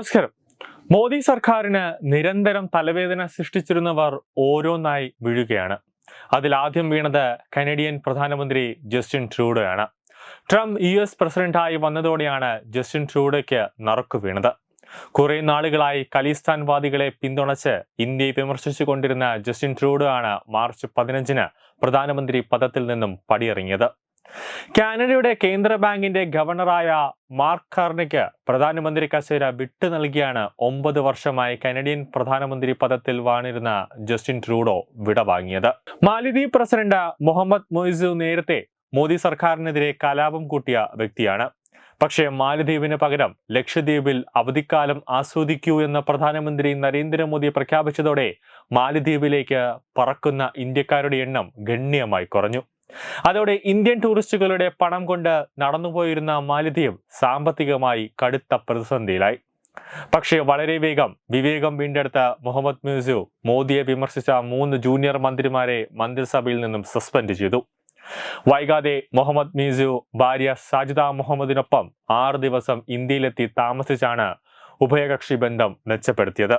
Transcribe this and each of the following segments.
നമസ്കാരം. മോദി സർക്കാരിന് നിരന്തരം തലവേദന സൃഷ്ടിച്ചിരുന്നവർ ഓരോന്നായി വീഴുകയാണ്. അതിൽ ആദ്യം വീണത് കനേഡിയൻ പ്രധാനമന്ത്രി ജസ്റ്റിൻ ട്രൂഡോയാണ്. ട്രംപ് യു എസ് പ്രസിഡന്റായി വന്നതോടെയാണ് ജസ്റ്റിൻ ട്രൂഡോയ്ക്ക് നറുക്കു വീണത്. കുറെ നാളുകളായി ഖലിസ്ഥാൻവാദികളെ പിന്തുണച്ച് ഇന്ത്യയെ വിമർശിച്ചുകൊണ്ടിരുന്ന ജസ്റ്റിൻ ട്രൂഡോ ആണ് മാർച്ച് പതിനഞ്ചിന് പ്രധാനമന്ത്രി പദത്തിൽ നിന്നും പടിയിറങ്ങിയത്. കാനഡയുടെ കേന്ദ്ര ബാങ്കിന്റെ ഗവർണറായ മാർക്ക് കാർണിക്ക് പ്രധാനമന്ത്രി കസേര വിട്ടു നൽകിയാണ് ഒമ്പത് വർഷമായി കനഡിയൻ പ്രധാനമന്ത്രി പദത്തിൽ വാണിരുന്ന ജസ്റ്റിൻ ട്രൂഡോ വിടവാങ്ങിയത് മാലിദ്വീപ് പ്രസിഡന്റ് മുഹമ്മദ് മൊയ്സു നേരത്തെ മോദി സർക്കാരിനെതിരെ കലാപം കൂട്ടിയ വ്യക്തിയാണ്. പക്ഷേ മാലദ്വീപിന് പകരം ലക്ഷദ്വീപിൽ അവധിക്കാലം ആസ്വദിക്കൂ എന്ന് പ്രധാനമന്ത്രി നരേന്ദ്രമോദി പ്രഖ്യാപിച്ചതോടെ മാലദ്വീപിലേക്ക് പറക്കുന്ന ഇന്ത്യക്കാരുടെ എണ്ണം ഗണ്യമായി കുറഞ്ഞു. അതോടെ ഇന്ത്യൻ ടൂറിസ്റ്റുകളുടെ പണം കൊണ്ട് നടന്നുപോയിരുന്ന മാലിദ്വീപ് സാമ്പത്തികമായി കടുത്ത പ്രതിസന്ധിയിലായി. പക്ഷേ വളരെ വേഗം വിവേകം വീണ്ടെടുത്ത മുഹമ്മദ് മ്യൂസു മോദിയെ വിമർശിച്ച മൂന്ന് ജൂനിയർ മന്ത്രിമാരെ മന്ത്രിസഭയിൽ നിന്നും സസ്പെൻഡ് ചെയ്തു. വൈകാതെ മുഹമ്മദ് മീസു ഭാര്യ സാജിദ മുഹമ്മദിനൊപ്പം ആറ് ദിവസം ഇന്ത്യയിലെത്തി താമസിച്ചാണ് ഉഭയകക്ഷി ബന്ധം മെച്ചപ്പെടുത്തിയത്.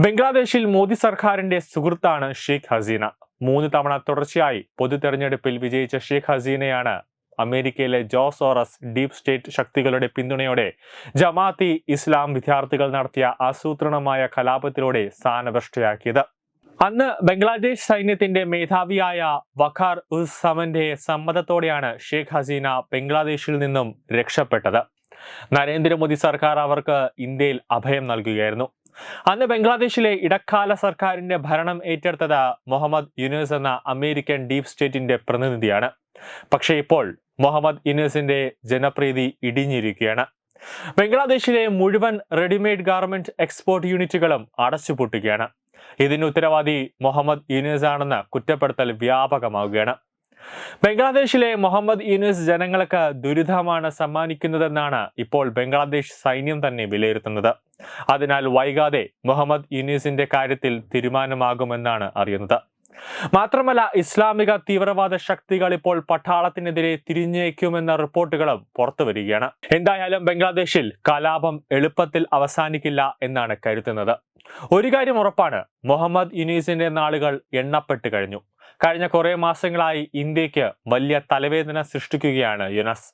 ബംഗ്ലാദേശിൽ മോദി സർക്കാരിന്റെ സുഹൃത്താണ് ഷെയ്ഖ് ഹസീന. മൂന്ന് തവണ തുടർച്ചയായി പൊതു തെരഞ്ഞെടുപ്പിൽ വിജയിച്ച ഷെയ്ഖ് ഹസീനയാണ് അമേരിക്കയിലെ ജോസ് ഓറസ് ഡീപ് സ്റ്റേറ്റ് ശക്തികളുടെ പിന്തുണയോടെ ജമാഅത്തി ഇസ്ലാം വിദ്യാർത്ഥികൾ നടത്തിയ ആസൂത്രണമായ കലാപത്തിലൂടെ സ്ഥാനഭ്രഷ്ടയാക്കിയത്. അന്ന് ബംഗ്ലാദേശ് സൈന്യത്തിന്റെ മേധാവിയായ വഖാർ ഉസ് സമന്റെ സമ്മതത്തോടെയാണ് ഷെയ്ഖ് ഹസീന ബംഗ്ലാദേശിൽ നിന്നും രക്ഷപ്പെട്ടത്. നരേന്ദ്രമോദി സർക്കാർ അവർക്ക് ഇന്ത്യയിൽ അഭയം നൽകുകയായിരുന്നു. അന്ന് ബംഗ്ലാദേശിലെ ഇടക്കാല സർക്കാരിന്റെ ഭരണം ഏറ്റെടുത്തത് മുഹമ്മദ് യുനൂസ് എന്ന അമേരിക്കൻ ഡീപ് സ്റ്റേറ്റിന്റെ പ്രതിനിധിയാണ്. പക്ഷേ ഇപ്പോൾ മുഹമ്മദ് യുനൂസിന്റെ ജനപ്രീതി ഇടിഞ്ഞിരിക്കുകയാണ്. ബംഗ്ലാദേശിലെ മുഴുവൻ റെഡിമെയ്ഡ് ഗാർമെന്റ് എക്സ്പോർട്ട് യൂണിറ്റുകളും അടച്ചുപൂട്ടുകയാണ്. ഇതിന് ഉത്തരവാദി മുഹമ്മദ് യൂനിസ് ആണെന്ന് കുറ്റപ്പെടുത്തൽ വ്യാപകമാവുകയാണ്. ബംഗ്ലാദേശിലെ മുഹമ്മദ് യൂനിസ് ജനങ്ങൾക്ക് ദുരിതമാണ് സമ്മാനിക്കുന്നതെന്നാണ് ഇപ്പോൾ ബംഗ്ലാദേശ് സൈന്യം തന്നെ വിലയിരുത്തുന്നത്. അതിനാൽ വൈകാതെ മുഹമ്മദ് യൂനിസിന്റെ കാര്യത്തിൽ തീരുമാനമാകുമെന്നാണ് അറിയുന്നത്. മാത്രമല്ല ഇസ്ലാമിക തീവ്രവാദ ശക്തികൾ ഇപ്പോൾ പട്ടാളത്തിനെതിരെ തിരിഞ്ഞേക്കുമെന്ന റിപ്പോർട്ടുകളും പുറത്തു വരികയാണ്. എന്തായാലും ബംഗ്ലാദേശിൽ കലാപം എളുപ്പത്തിൽ അവസാനിക്കില്ല എന്നാണ് കരുതുന്നത്. ഒരു കാര്യം ഉറപ്പാണ് മുഹമ്മദ് യുനീസിന്റെ നാളുകൾ എണ്ണപ്പെട്ട് കഴിഞ്ഞു. കഴിഞ്ഞ കുറേ മാസങ്ങളായി ഇന്ത്യയ്ക്ക് വലിയ തലവേദന സൃഷ്ടിക്കുകയാണ് യുനസ്.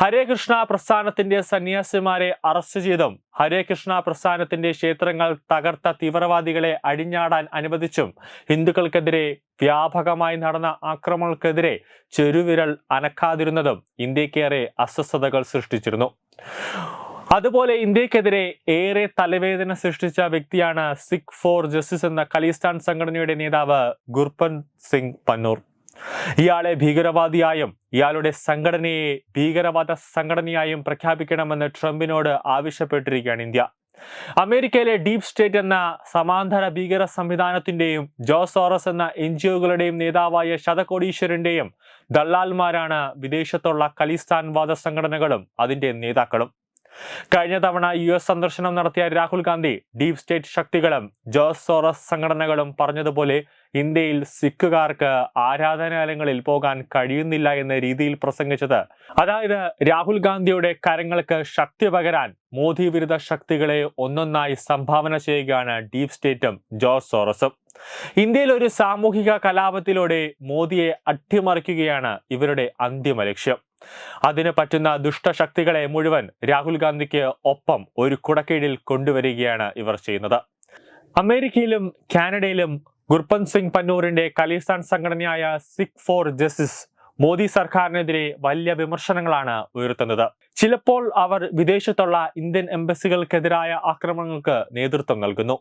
ഹരേ കൃഷ്ണ പ്രസ്ഥാനത്തിന്റെ സന്യാസിമാരെ അറസ്റ്റ് ചെയ്തും ഹരേ കൃഷ്ണ പ്രസ്ഥാനത്തിന്റെ ക്ഷേത്രങ്ങൾ തകർത്ത തീവ്രവാദികളെ അടിഞ്ഞാടാൻ അനുവദിച്ചും ഹിന്ദുക്കൾക്കെതിരെ വ്യാപകമായി നടന്ന ആക്രമണങ്ങൾക്കെതിരെ ചെറുവിരൽ അനക്കാതിരുന്നതും ഇന്ത്യക്കേറെ അസ്വസ്ഥതകൾ സൃഷ്ടിച്ചിരുന്നു. അതുപോലെ ഇന്ത്യക്കെതിരെ ഏറെ തലവേദന സൃഷ്ടിച്ച വ്യക്തിയാണ് സിഖ് ഫോർ ജസ്റ്റിസ് എന്ന ഖലിസ്ഥാൻ സംഘടനയുടെ നേതാവ് ഗുർപൻ സിംഗ് പന്നൂർ. ഇയാളെ ഭീകരവാദിയായും ഇയാളുടെ സംഘടനയെ ഭീകരവാദ സംഘടനയായും പ്രഖ്യാപിക്കണമെന്ന് ട്രംപിനോട് ആവശ്യപ്പെട്ടിരിക്കുകയാണ് ഇന്ത്യ. അമേരിക്കയിലെ ഡീപ് സ്റ്റേറ്റ് എന്ന സമാന്തര ഭീകര സംവിധാനത്തിന്റെയും ജോസോറസ് എന്ന എൻ ജി ഒകളുടെയും നേതാവായ ശതകോടീശ്വരന്റെയും ദല്ലാൽമാരാണ് വിദേശത്തുള്ള ഖലിസ്ഥാൻവാദ സംഘടനകളും അതിന്റെ നേതാക്കളും. കഴിഞ്ഞ തവണ യു എസ് സന്ദർശനം നടത്തിയ രാഹുൽ ഗാന്ധി ഡീപ് സ്റ്റേറ്റ് ശക്തികളും ജോസ് സോറസ് സംഘടനകളും പറഞ്ഞതുപോലെ ഇന്ത്യയിൽ സിഖുകാർക്ക് ആരാധനാലയങ്ങളിൽ പോകാൻ കഴിയുന്നില്ല എന്ന രീതിയിൽ പ്രസംഗിച്ചത്. അതായത് രാഹുൽ ഗാന്ധിയുടെ കരങ്ങൾക്ക് ശക്തി പകരാൻ മോദി വിരുദ്ധ ശക്തികളെ ഒന്നൊന്നായി സംഭാവന ചെയ്യുകയാണ് ഡീപ് സ്റ്റേറ്റും ജോസ് സോറസും. ഇന്ത്യയിൽ ഒരു സാമൂഹിക കലാപത്തിലൂടെ മോദിയെ അട്ടിമറിക്കുകയാണ് ഇവരുടെ അന്തിമ ലക്ഷ്യം. അതിന് പറ്റുന്ന ദുഷ്ടശക്തികളെ മുഴുവൻ രാഹുൽ ഗാന്ധിക്ക് ഒപ്പം ഒരു കുടക്കീഴിൽ കൊണ്ടുവരികയാണ് ഇവർ ചെയ്യുന്നത്. അമേരിക്കയിലും കാനഡയിലും ഗുർപൻ സിംഗ് പന്നൂരിന്റെ ഖലീസ്ഥാൻ സംഘടനയായ സിഖ് ഫോർ ജസ്റ്റിസ് മോദി സർക്കാരിനെതിരെ വലിയ വിമർശനങ്ങളാണ് ഉയർത്തുന്നത്. ചിലപ്പോൾ അവർ വിദേശത്തുള്ള ഇന്ത്യൻ എംബസികൾക്കെതിരായ ആക്രമണങ്ങൾക്ക് നേതൃത്വം നൽകുന്നു.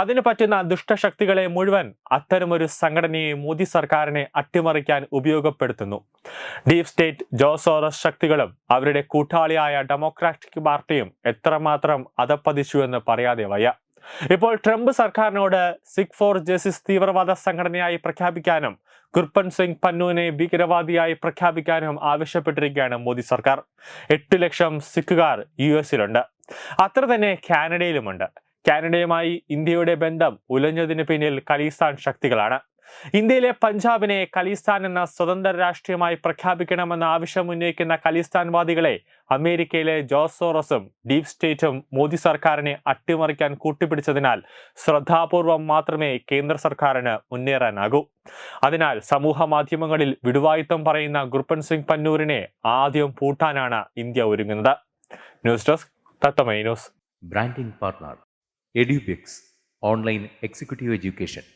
അതിന് പറ്റുന്ന ദുഷ്ടശക്തികളെ മുഴുവൻ അത്തരമൊരു സംഘടനയെ മോദി സർക്കാരിനെ അട്ടിമറിക്കാൻ ഉപയോഗപ്പെടുത്തുന്നു. ഡീപ് സ്റ്റേറ്റ് ജോസോറസ് ശക്തികളും അവരുടെ കൂട്ടാളിയായ ഡെമോക്രാറ്റിക് പാർട്ടിയും എത്രമാത്രം അതപ്പതിച്ചു എന്ന് പറയാതെ വയ്യ. ഇപ്പോൾ ട്രംപ് സർക്കാരിനോട് സിഖ് ഫോർ ജസ്റ്റിസ് തീവ്രവാദ സംഘടനയായി പ്രഖ്യാപിക്കാനും ഗുർപൻ സിംഗ് പന്നുവിനെ ഭീകരവാദിയായി പ്രഖ്യാപിക്കാനും ആവശ്യപ്പെട്ടിരിക്കുകയാണ് മോദി സർക്കാർ. എട്ട് ലക്ഷം സിഖുകാർ യു എസിലുണ്ട്. അത്ര തന്നെ കാനഡയിലുമുണ്ട്. കാനഡയുമായി ഇന്ത്യയുടെ ബന്ധം ഉലഞ്ഞതിന് പിന്നിൽ ഖലീസ്ഥാൻ ശക്തികളാണ്. ഇന്ത്യയിലെ പഞ്ചാബിനെ ഖലിസ്ഥാൻ എന്ന സ്വതന്ത്ര രാഷ്ട്രീയമായി പ്രഖ്യാപിക്കണമെന്ന ആവശ്യം ഉന്നയിക്കുന്ന ഖലിസ്ഥാൻവാദികളെ അമേരിക്കയിലെ ജോസോറസും ഡീപ് സ്റ്റേറ്റും മോദി സർക്കാരിനെ അട്ടിമറിക്കാൻ കൂട്ടിപ്പിടിച്ചതിനാൽ ശ്രദ്ധാപൂർവം മാത്രമേ കേന്ദ്ര സർക്കാരിന് മുന്നേറാനാകൂ. അതിനാൽ സമൂഹ മാധ്യമങ്ങളിൽ വിടുവായുത്തം പറയുന്ന ഗുർപൻ സിംഗ് പന്നൂരിനെ ആദ്യം പൂട്ടാനാണ് ഇന്ത്യ ഒരുങ്ങുന്നത്. ന്യൂസ് ഡെസ്ക് തത്തമൈ news. Branding partner എഡ്യൂബിക്സ് online executive Education